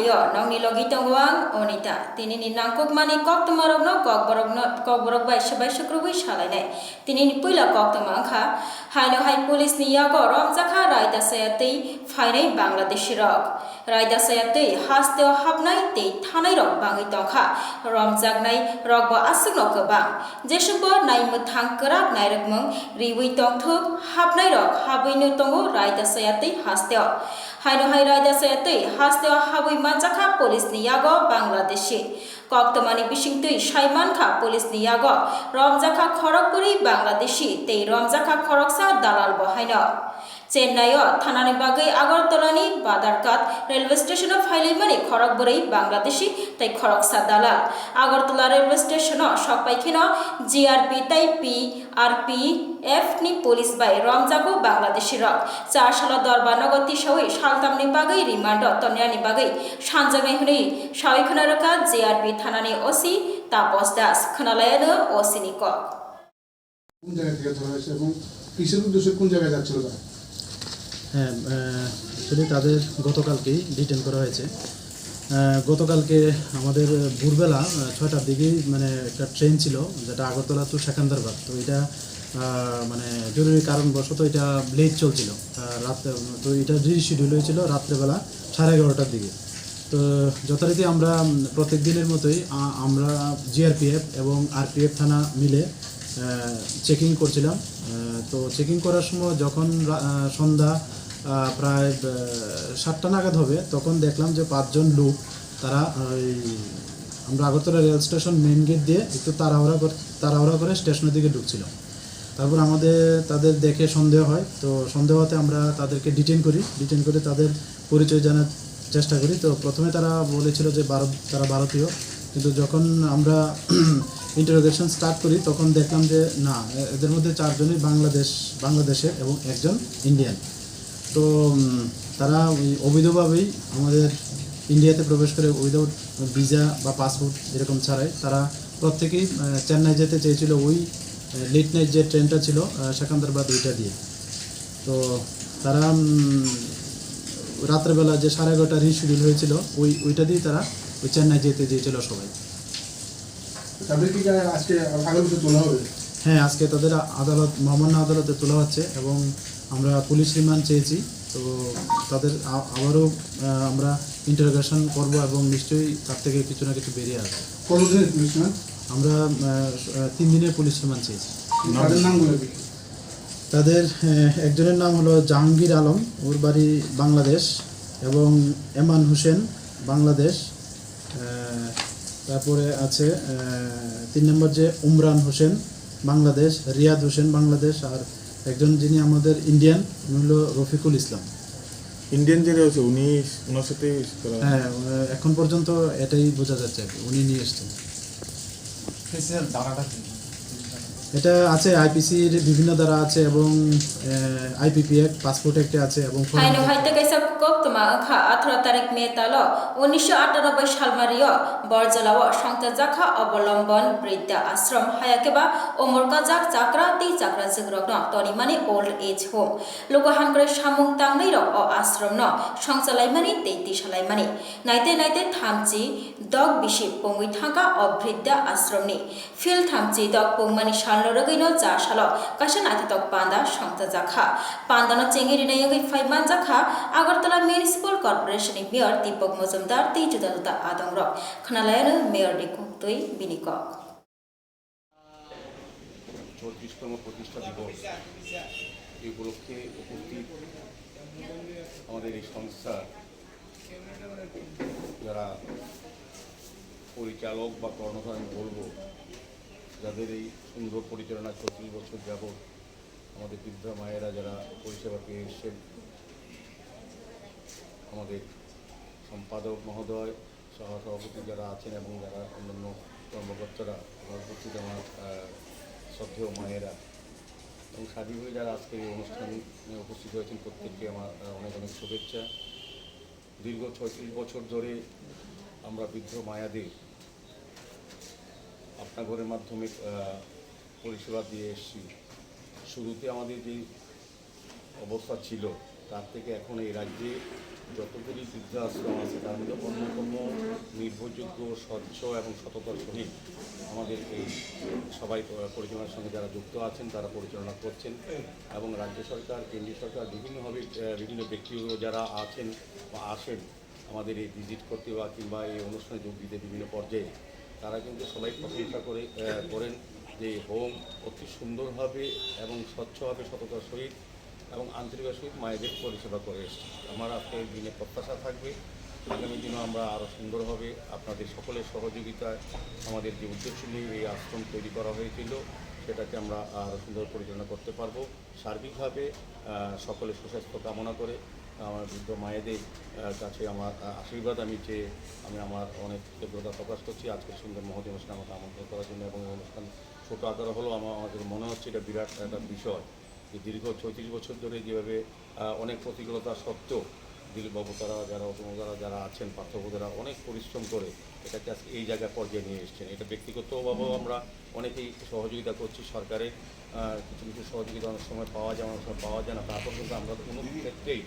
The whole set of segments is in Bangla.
Tripura News 8 ni mangplio nong ni logi tongwang onita tini ni nangkok mani kok tumarok no kok borok no kok borok bai sabai sukrubi salai nai tini ni puila kok tumang kha hai no hai police ni yago rom jakha rai da sayati phainai bangladeshi rok rai da sayati haste hapnai te thanai rok bangai tongkha rom jaknai rok ba asuk no kobang jesumbo nai muthang kerak nai rokmung riwi হাইনো হাই রায়দা সয়াতৈ হাসতে হাবুই মানজাখা পুলিশ নিয়াগ বাংলাদেশি। কক্তমানি বিশিংতৈ সাইমানখা পুলিশ নিয়াগ রমজাখা খড়গপুরি বাংলাদেশি, তেই রমজাখা খড়গসা দালাল বহাইন। চেন্নাইও থানানি বাগৈ আগরতলানি বাদারকাত রেলওয়ে স্টেশন ফাইলাইমানি খড়গবুরি বাংলাদেশি, তাই খড়গসা দালাল। আগরতলা রেলওয়ে স্টেশন সকপাইখিন জিআরপি তাই P R P F ni police by রমজাগো বাংলাদেশি রক চার সাল দরবার নগতি সই সালতামনি বাগৈ, রিমান্ড তনিয়ানি বাগৈ। সানজাগনাই হनै সাवै খনারকা জিআরপি থানানি ওসি তাপস দাস। খনালায়ানো ওসিনি কক কোন জায়গা থেকে ধরা হয়েছে এবং কিসের উদ্দেশ্যে কোন জায়গায় যাচ্ছিল তারা? হ্যাঁ অ্যাকচুয়ালি তাদের গতকালকেই ডিটেন করা হয়েছে। গতকালকে আমাদের ভোরবেলা ছয়টার দিকেই মানে একটা ট্রেন ছিল যেটা আগরতলা টু সেকান্দারবাদ। তো এটা মানে জরুরি কারণবশত এটা লেট চলছিল। আহ, রাত তো এটা রিশিডিউল হয়েছিল রাত্রেবেলা সাড়ে এগারোটার দিকে। তো যথারীতি আমরা প্রত্যেক দিনের মতোই আমরা জিআরপিএফ এবং আরপিএফ থানা মিলে চেকিং করছিলাম। তো চেকিং করার সময় যখন সন্ধ্যা প্রায় সাতটা নাগাদ হবে। তখন দেখলাম যে পাঁচজন লোক, তারা ওই আমরা Agartala rail station main gate দিয়ে একটু তাড়াহুড়া করে তাড়াহুড়া করে স্টেশনের দিকে ঢুকছিল তারপর আমাদের, তাদের দেখে সন্দেহ হয়। তো সন্দেহ হতে আমরা তাদেরকে ডিটেন করি। ডিটেন করে তাদের পরিচয় জানার চেষ্টা করি। তো প্রথমে তারা বলেছিল যে ভারত তারা ভারতীয়। কিন্তু যখন আমরা ইন্টারোগেশন স্টার্ট করি, তখন দেখলাম যে না, এদের মধ্যে চারজনই বাংলাদেশ, বাংলাদেশের এবং একজন ইন্ডিয়ান তো তারা ওই অবৈধভাবেই আমাদের ইন্ডিয়াতে প্রবেশ করে উইদাউট ভিসা বা পাসপোর্ট এরকম ছাড়াই তারা প্রত্যেকেই চেন্নাই যেতে চেয়েছিল ওই লেট নাইট যে ট্রেনটা ছিল আহ, সেকান্দারবাদ ওইটা দিয়ে। তো তারা রাত্রেবেলা যে সাড়ে এগারোটা রিশিডিউল হয়েছিল ওই ওইটা দিয়ে তারা ওই চেন্নাই যেতে চেয়েছিল সবাই। হ্যাঁ আজকে তাদের আদালত মহামান্য আদালতে তোলা হচ্ছে এবং আমরা পুলিশ রিমান্ড চেয়েছি তো তাদের আবারও আমরা ইন্টারোগেশন করব এবং নিশ্চয়ই তার থেকে কিছু না কিছু বেরিয়ে আসবে। কতদিনের পুলিশ না আমরা তিন দিনের পুলিশ রিমান্ড চেয়েছি। তাদের নামগুলো তাদের একজনের নাম হলো জাহাঙ্গীর আলম ওর বাড়ি বাংলাদেশ এবং এমান হোসেন বাংলাদেশ তারপরে আছে তিন নম্বর যে উমরান হোসেন বাংলাদেশ রিয়াদ হোসেন বাংলাদেশ আর একজন যিনি আমাদের ইন্ডিয়ান উনি হলো রফিকুল ইসলাম। ইন্ডিয়ান যিনি রয়েছে উনি ওনার সাথে হ্যাঁ। এখন পর্যন্ত এটাই বোঝা যাচ্ছে আর কি, উনি নিয়ে এসছেন। এটা আছে আইপিসির বিভিন্ন দ্বারা আছে এবং আইপিপি এক পাসপোর্ট একটা আছে এবং হাইনো হাইতে কাইসা কক তোমা খা আঠারো তারিখ মে তাল উনিশশো আটানব্বই সালমারিয় বরজলাও সংতা জাখা অবলম্বন বৃদ্ধা আশ্রম হায়াকেবা ওমরকা জাক চাকরা তি চাকরা তনি মানে ওল্ড এজ হোম লোক হামক্রে সামুং তাংনাই রক অ আশ্রম ন সংসালাই মানে তেইতি সালাই মানে নাইতে নাইতে থামচি দগ বিশি পঙ্গুই থাকা অ বৃদ্ধা আশ্রমনি ফিল থামচি দগ পংমানি সালনো যা সাল কাশা নাইতে তক পান্দা সংতা জাখা পান্দানো চেঙ্গিরি নাইগৈ ফাইমান জাখা আগরতলা মিউনিসিপাল কর্পোরেশনनि মেয়র দীপক মজুমদার তেই জুদা জুদা আদং রক খনালায়ানো মেয়র ডিকু তৈ বিনিকক চৌত্রিশতম প্রতিষ্ঠা দিবস। এই উপলক্ষে উপস্থিত আমাদের এই সংস্থা, যারা পরিচালক বা কর্ণধার আমি বলব যাদের এই সুন্দর পরিচালনা চৌত্রিশ বছর যাবৎ আমাদের বৃদ্ধা মায়েরা যারা পরিষেবা পেয়ে এসছেন, আমাদের সম্পাদক মহোদয় সহ সভাপতি যারা আছেন এবং যারা অন্যান্য কর্মকর্তারা উপস্থিত আমার শ্রদ্ধেয় মায়েরা এবং স্বাধীনভাবে যারা আজকে এই অনুষ্ঠানে উপস্থিত হয়েছেন, প্রত্যেককে আমার অনেক অনেক শুভেচ্ছা। দীর্ঘ ছয়ত্রিশ বছর ধরে আমরা বৃদ্ধ মায়াদের আপনাগরের মাধ্যমে পরিষেবা দিয়ে এসেছি। শুরুতে আমাদের যে অবস্থা ছিল, তার থেকে এখন এই রাজ্যে যতগুলি বৃদ্ধাশ্রম আছে, তার মধ্যে অন্যতম নির্ভরযোগ্য, স্বচ্ছ এবং সততার সহিত আমাদের এই সবাই পরিচালনার সঙ্গে যারা যুক্ত আছেন, তারা পরিচালনা করছেন এবং রাজ্য সরকার, কেন্দ্রীয় সরকার, বিভিন্নভাবে বিভিন্ন ব্যক্তিগুলো যারা আছেন বা আসেন আমাদের এই ভিজিট করতে বা কিংবা এই অনুষ্ঠানে যোগ দিতে বিভিন্ন পর্যায়ে তারা কিন্তু সবাই প্রশংসা করে করেন যে হোম অতি সুন্দরভাবে এবং স্বচ্ছভাবে সততার সহিত এবং আন্তরিকের সহিত মায়েদের পরিষেবা করে এসছে। আমার এই দিনে প্রত্যাশা থাকবে আগামী দিনও আমরা আরও সুন্দরভাবে আপনাদের সকলের সহযোগিতায় আমাদের যে উদ্দেশ্য নিয়ে এই আশ্রম তৈরি করা হয়েছিল সেটাকে আমরা আরও সুন্দর পরিচালনা করতে পারব। সার্বিকভাবে আহ, সকলের সুস্বাস্থ্য কামনা করে আমার বৃদ্ধ মায়েদের কাছে আমার আশীর্বাদ, আমি চেয়ে আমি আমার অনেক কৃতজ্ঞতা প্রকাশ করছি। আজকের সুন্দর মহতি অনুষ্ঠানে আমাকে আমন্ত্রণ করার জন্য এবং অনুষ্ঠান ছোটো আকারে হলেও আমার, আমাদের মনে হচ্ছে এটা বিরাট একটা বিষয় যে দীর্ঘ চৌত্রিশ বছর ধরে যেভাবে অনেক প্রতিকূলতা সত্ত্বেও দিলীপবাবু তারা যারা অতমদারা যারা আছেন পার্থবাবুরা অনেক পরিশ্রম করে এটাকে আজকে এই জায়গায় পর্যায়ে নিয়ে এসেছেন। এটা ব্যক্তিগতভাবেও আমরা অনেকেই সহযোগিতা করছি সরকারের কিছু কিছু সহযোগিতা অনেক সময় পাওয়া যায়, অনেক সময় পাওয়া যায় না। তারপর কিন্তু আমরা কোনো ক্ষেত্রেই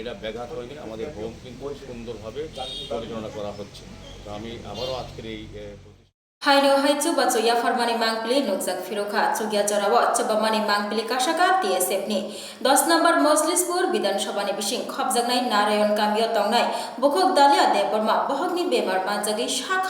এটা ব্যাঘাত হয়নি আমাদের হোম কিন্তু সুন্দরভাবে পরিচালনা করা হচ্ছে তো আমি আবারও আজকের এই chu ya farmani mangpili nukjak firoka chugya jarawa chubamani mangpili kashaka TSF ni 10 number Moslispur Bidan Sabha ni bising khopjaknai Narayan Kamyo tongnai bukhok dalia deborma bohokni bemar manjagi shak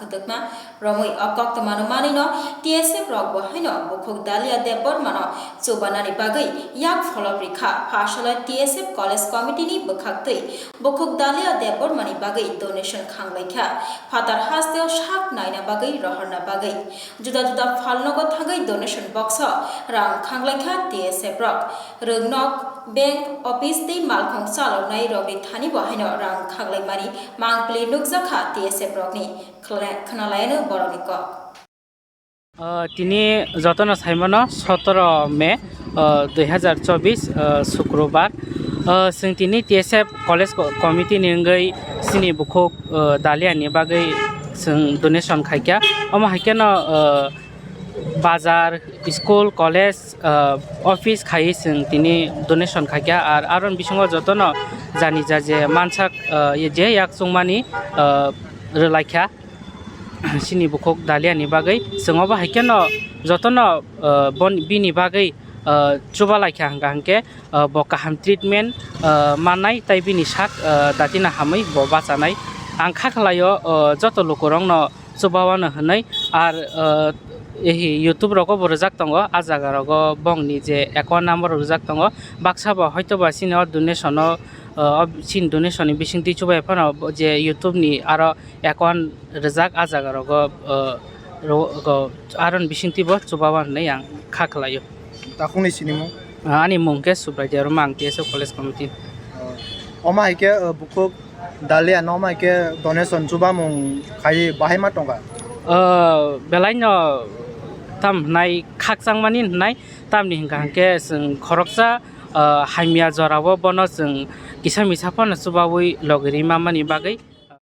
hamiawo kalaijak shak khudukna romui okok tamanu manino TSF rok bo haino bukhok dalia debormano chubanani bagai yak pholoprikha phashala TSF College Committee ni bukhaktui bukhok dalia debormani bagai donation khanglaikha ফাতার হাস্তেও শাক নাইনা বাগৈ রহরনা বাগৈ জুদা জুদা ফালনগর থাগৈ ডোনেশন বক্স রাং খাংলাইখা টিএসএফ রক রোগনক বেংক অফিস दै মালখং চালনাय রবি থানি বহাইন রাং খাংলাইমানি মাংপ্লি নুকজাখা টিএসএফ রকনি খনালায়ানো বরনি কক আহ, তিনি যতন সাইমন সতেরো মে দুই হাজার চব্বিশ শুক্রবার আহ, जों তিনি টিএসএফ কলেজ কমিটি নিঙ্গै सिनि बुखुक दालियानि बागै जों डनेसन खायखिया अमा हायखियानो बाजार स्कुल कलेज अफिस खायै जों তিনি डनेसन खायखिया আর আরন বিসঙ্গ যতন জানি যা যে মানসাক যে ইয়াক চংমানি রলাইখিয়া सिनि बुखक दालियानि बागै जोंआवबो हाइकेनो जतन बन बिनि बागै चुबा लाइखा हांगा हांके ब काहाम ट्रिटमेन्ट मानाय ताइ बिनि साक दातिना हामै ब बाचानाय आं खाखलायो जत लोकरंनो चुबावानो होनै आर एहि इउटुब रग रजाक दङ आ जागा रग बंनि जे account number sin donation bising ti chubai phano je youtube ni aro ekon rizak ajagaro go go aron bising ti bo chubawan nei ang khaklayo takuni sinimo ani mongke subrai jaro mangti so college committee oma ike bukuk dali anoma ike donation chuba mong khai bahai ma tonga belai no tam nai khakchang mani nai tamni hingka hangke sing khoroksa হাইমিয়া জরাবো বন जों kisar misapan subawi logeri mamani bagai.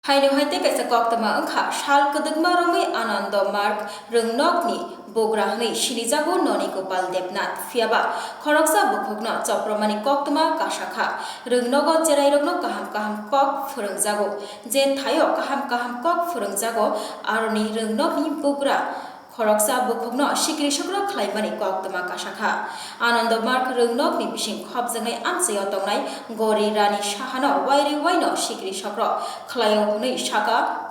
হাইনো হাইতে কাইসা কক্তমা অংখা শাল কদগমা রমে আনন্দ মার্গ রংনকনি বগ্রা হই শিলিজাবো ননি গোপাল দেবনাথ ফিয়াবা খরকসা বখগ্ন চপ্রমানি কক্তমা কাশাখা রংনগ চেরাই রগ্ন কাহাম কাহাম কক ফুরং জাগো যে থায়ো কাহাম কাহাম কক ফুরং জাগো আরনি রংনকনি বগ্রা খরকসা বুখুকন সিক্রি সকল খ্লাইমানি কক্তমা কাশাখা আনন্দ মার্গ রংনকনি বিসিং খবজংনাই আমসায়াव অতংনাই, গরি, রানী সাহানো ওয়াইরি ওয়াইনো সিক্রি সকল খ্লাইও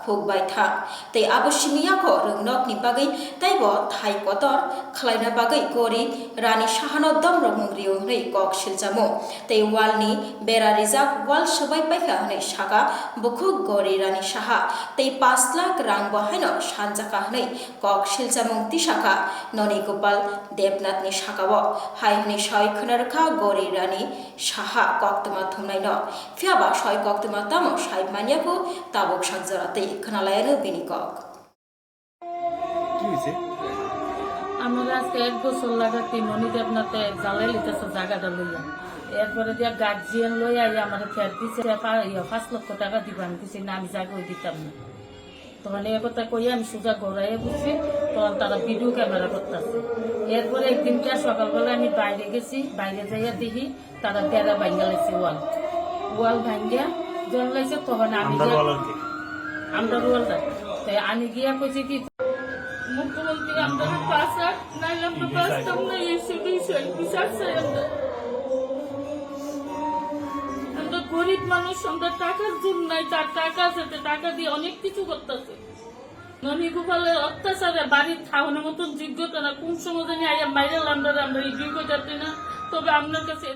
হোক থাক। তাই আবশ্যিয়াক রংনকনি বাকি তাইব থাই কতর খালাইনা বাকি গরি রানী সাহানদ্দম রমগ্রি হই কক সিলজামো তাই ওয়ালনি বেড়া রিজাক ওয়াল সবাই পাইখা হই সাকা বুকুক গরি রানী সাহা। তাই পাঁচ লাখ রাং বহাইন সানজাকা হই কক সিলজামুক্তি শাখা। ননী গোপাল দেবনাথনি শাখাব হাইনি সয় খনারখা গরি রানী সাহা কক্তমা থমনাইন ফিয়াবা সয় কক্তমা তামো সাহেব মানিয়াকো তাবক সংজরাতেই বিনিকক কি আমরা আজকে এক বছর লাগাতে ননী দেবনাথে জ্বালাই লিতেছে জায়গাটা লইয়া। এরপরে দিয়া গার্জিয়ান লই আই আমার ফের দিছে। পাঁচ লক্ষ টাকা দিব। আমি কিছু না আমি জায়গা দিতাম না। তখন এ কথা কই আমি সোজা ঘোরাইয়ে বসছি। তখন তারা ভিডিও ক্যামেরা করতেছে। এরপরে একদিনকে সকালবেলা আমি বাইরে গেছি। বাইরে যাইয়া দেখি তারা বেড়া ভাঙ্গা লাগছে ওয়াল ওয়াল ভাঙ্গিয়া জল লাগছে তখন আমি আমরা ওয়ালটা তাই আমি গিয়া কইছি কি, মুখ্যমন্ত্রী আমরা পাশা নাইলে আমরা বাঁচতাম না এসে বিষয় আমরা। গরিব মানুষ, আমরা টাকার জন্য নাই, তার টাকা আছে টাকা দিয়ে অনেক কিছু করতেছে। ননী গোপালের অত্যাচারে বাড়ির খাওয়ানোর মতন যোগ্যতা না, কোন সময় জানি আইয়া মাইরে আমরা আমরা এই যোগ্য যাতে না। তবে আপনার কাছে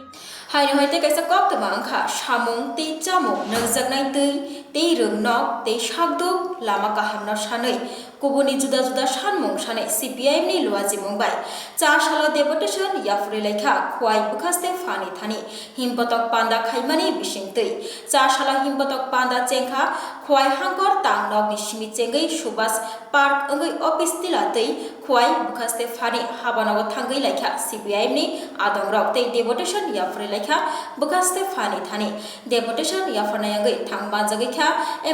haino hai te kaisa kok tama angkha samung te chamung nangjaknai rừng tei rung nok tei là lama cả hàm kubuni sa sanmung sanai CPIM ni luaji mungbai cha sala deputation yafuri lekha khwai bukhaste fani thani himpotok panda khaimani bising tei cha sala himpotok panda chengkha khwai hangkor tang nok ni simi chengai subas park angoi office tila tei khwai bukhaste fani habanago thangai lekha CPIM ni adong rok tei deputation yafuri lekha bukhaste fani thani deputation yafana yangai thangba jagai kha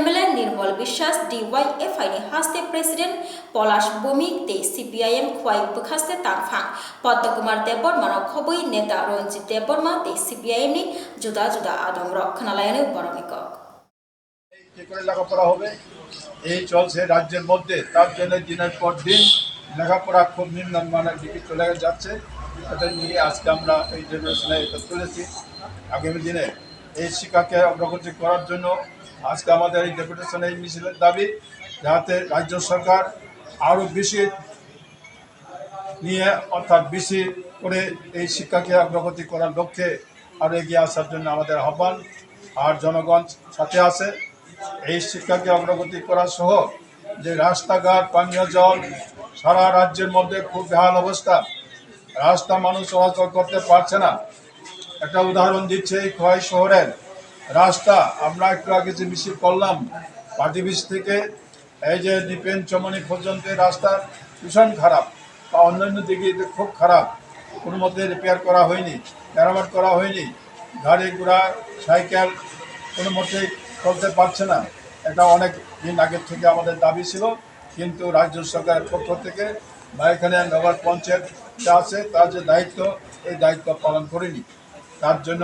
MLA Nirmal Bishas DYFI ni haste president Palash Bhowmik তে সিপিআইএম খোয়াই বখাস্তে তাংফাং পদ্মকুমার দেববর্মা খবই নেতা রঞ্জিত দেববর্মা তে সিপিআইএম নি জুদা জুদা আদম রক্ষণালয়নে বরমিকক কি করে লেখাপড়া হবে? এই চলছে রাজ্যের মধ্যে। তার জন্য দিনের পর দিন লেখাপড়া খুব নিম্নমানের দিকে চলে যাচ্ছে। এটা নিয়ে আজকে আমরা এই জেনারেশনে এটা তুলেছি আগামী দিনে। এই শিক্ষাকে অগ্রগতি করার জন্য আজকে আমাদের এই ডেপুটেশন এই মিছিলের দাবি। যাতে রাজ্য সরকার আরও বেশি নিয়ে, অর্থাৎ বেশি করে এই শিক্ষাকে অগ্রগতি করার লক্ষ্যে আরও এগিয়ে আসার জন্য আমাদের আহ্বান। আর জনগণ সাথে আছে। এই শিক্ষাকে অগ্রগতি করা সহ যে রাস্তাঘাট, পানীয় জল, সারা রাজ্যের মধ্যে খুব বেহাল অবস্থা। রাস্তা মানুষ চলাচল করতে পারছে না। একটা উদাহরণ দিচ্ছে এই খোয়াই শহরের রাস্তা। আমরা একটু আগে যে মিছিল করলাম পাটিবিশ থেকে এই যে ডিপেন চমনি পর্যন্ত রাস্তা ভীষণ খারাপ, বা অন্যান্য দিকে খুব খারাপ। কোনো মধ্যে রিপেয়ার করা হয়নি, মেরামত করা হয়নি, গাড়ি ঘোড়া, সাইকেল কোনো মতেই চলতে পারছে না। এটা অনেক দিন আগের থেকে আমাদের দাবি ছিল, কিন্তু রাজ্য সরকারের পক্ষ থেকে বা এখানে নগর পঞ্চায়েত যা আছে তার যে দায়িত্ব, এই দায়িত্ব পালন করেনি। তার জন্য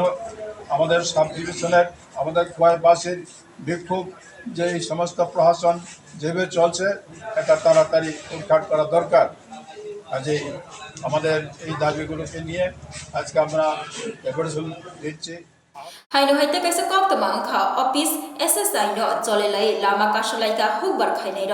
আমাদের সাব ডিভিশনের আমাদের খোয়াইবাসীর বিক্ষোভ, যে সমস্ত প্রশাসন যেভাবে চলছে, এটা তাড়াতাড়ি উৎখাট করা দরকার। আজই আমাদের এই দাবিগুলোকে নিয়ে আজকে আমরা রেকর্ডেশন দিচ্ছি হাইনো হাইতে কাছে কক্তমা অংখা অফিস, এসএসআই ন চলে লাই লামা কাশলাইকা হুকবার খাইনাই র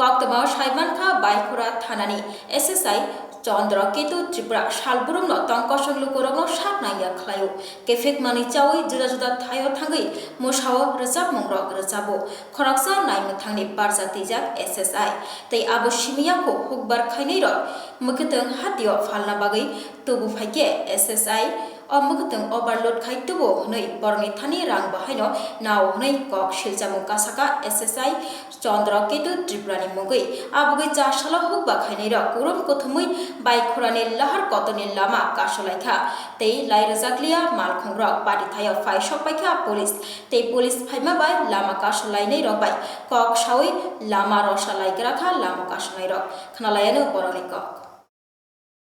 কক্তমা সাইমানখা বাইখুরা থানানি, এসএসআই চন্দ্র কেতু ত্রিপুরা শালবুরুম তঙ্কসং লুকুরং সাপ নাইয়া খায়ু কেফেক মানি চাওই জুদা জুদা থায় থাঙ্গি মশাও রেজাব মংরক রেজাব খরকসা নাইমু থাংনি বারজা তিজাক এস এস আই তাই আবো সিমিয়াকো হুকবার খাইনাই র মুখেতং হাতিও ফালনা বাগৈ তবু ফাইকে এস এস আই অমগতং ওভারলোড অবারলোড খাইতব হনই বরংনি থানি রাং বাহাইন নাও নই কক শিলচামু কাসাকা এসএসআই চন্দ্র কেতু ত্রিপুরানি মগৈ আবগৈ চা শালা হুক বা খাইনাই র কুরম কথমুই বাই খুরানি লাহার কতনের লামা কাশলাইখা তেই লাই লাইরজাকলিয়া মালখং রক পাটি থাই ফাই সপাইখা পুলিশ তেই পুলিশ ফাইমা বাই লামা কাশলাইনাই র বাই কক সাউই লামা রসালাইকে রাখা লামা কাশলাই রক খানালায়ানো বরণি কক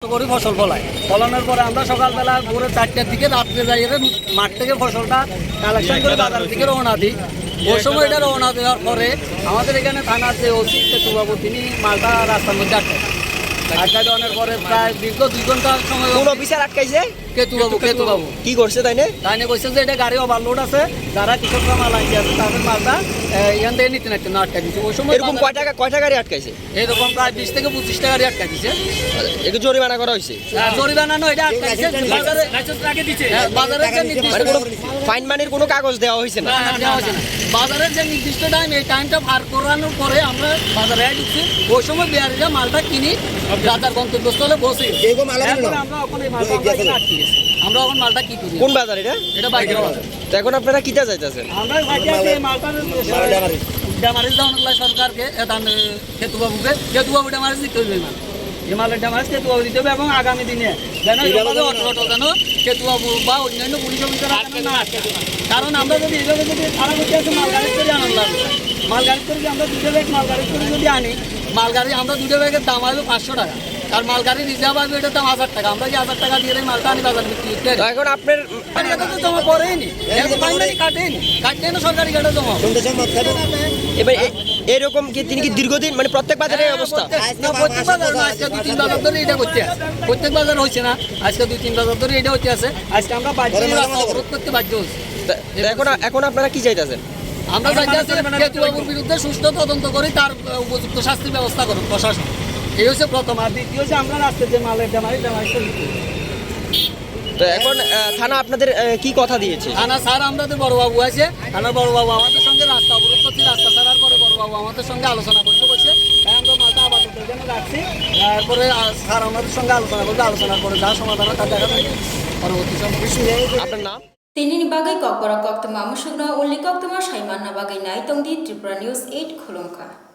করি ফসল ফলাই ফলানোর পরে আমরা সকালবেলা ভোরে চারটের দিকে রাত্রে যাই মাঠ থেকে ফসলটা কালেকশন করে বাজার দিকে রওনা দিই। ওই সময় এটা রওনা দেওয়ার পরে আমাদের এখানে থানার যে ওসি কেতুবাবু তিনি মালটা রাস্তার মধ্যে আটকায়। আটকা দেওয়ানোর পরে প্রায় দীর্ঘ দুই ঘণ্টার সময় কোন অফিসার আটকাইছে? কেতুবাবু কেতুবাবু কি করছে তাই না কইছে যে এটা গাড়ি ওভারলোড আছে যারা কৃষকরা মাল আনতে আছে তাদের মালটা এখান থেকে নিতে নাইতে না আটকা দিচ্ছে ওই সময় এরকম কয় টাকা কয় টাকা গাড়ি আটকাইছে? এরকম প্রায় বিশ থেকে পঁচিশ টাকা গাড়ি আটকা দিচ্ছে একটু জরিমানা করা হয়েছে জরিমানা নয় এটা আটকাইছে বাজারে বাজারের যে নির্দিষ্ট কোনো ফাইন মানির কোনো কাগজ দেওয়া হয়েছে না? না, না, দেওয়া হয়েছে না। বাজারের যে নির্দিষ্ট টাইম এই টাইমটা পার করানোর পরে আমরা বাজারে ঢুকছি ওই সময় বিহারিরা মালটা কিনি রাজার গন্তব্যস্থলে বসে এরপরে আমরা এখন মালটা কি করি? কোন বাজার এটা? এটা বাইকের বাজার। তো এখন আপনারা কিটা যাইতেছেন? আমরা আছি ড্যামারিজ লাগল সরকারকে এদান কেতুবাবুকে কেতুবাবু ড্যামারিজ দিতে হইবে মাল। এই মালের ড্যামারিজ কেতুবাবু দিতে হবে এবং আগামী দিনে যেন এইভাবে অটো অটো যেন কেতুবাবু বা অন্যান্য পুলিশ অফিসার না কারণ আমরা যদি এইভাবে যদি খারাপ হচ্ছে মাল গাড়ি করে আনন্দ লাগবে মালগাড়ি করে আমরা দুটো ব্যাগ মালগাড়ি করে যদি আনি মালগাড়ি আমরা দুটো ব্যাগের দাম আসবে পাঁচশো টাকা। আর মালগাড়ি রিজার্ভ আসবে এটার দাম হাজার টাকা। আমরা কি হাজার টাকা দিয়ে মালটা আনি বাজার বিক্রি করতে এখন আপনার এটা তো জমা ফাইনালি কাটেনি সরকারি কাটে জমা এবার এরকম কি তিনি কি দীর্ঘদিন মানে প্রত্যেক বাজারে অবস্থা? না, প্রত্যেক বাজার আজকে দুই তিন বাজার ধরে এটা করতে আছে প্রত্যেক বাজার হচ্ছে না। আজকে দুই তিন বাজার ধরে এটা হচ্ছে আছে। আজকে আমরা বাধ্য অবরোধ করতে বাধ্য হচ্ছি এখন এখন আপনারা কি চাইতেছেন? আমরা চাইতে আছি কেতুবাবুর বিরুদ্ধে সুষ্ঠু তদন্ত করে তার উপযুক্ত শাস্তির ব্যবস্থা করুক প্রশাসন। এই হচ্ছে প্রথম। আর দ্বিতীয় হচ্ছে আমরা রাস্তায় যে মালের জামাই জামাই তো এখন থানা আপনাদের কি কথা দিয়েছে? থানা স্যার আমাদের বড়বাবু আছে। থানার বড়বাবু আমাদের সঙ্গে রাস্তা অবরোধ করছি রাস্তা ছাড়ার পরে বড়বাবু আমাদের সঙ্গে আলোচনা করতে বসে তাই আমরা মাথা আপাতত জন্য রাখছি। তারপরে স্যার আমাদের সঙ্গে আলোচনা করবে আলোচনার পরে যা সমাধান হয় তা দেখা যাবে। পরবর্তী সময় আপনার নাম? Borok kok tema musukna uli kok tema saiman na bagai nai tong di Tripura News 8 khulungka.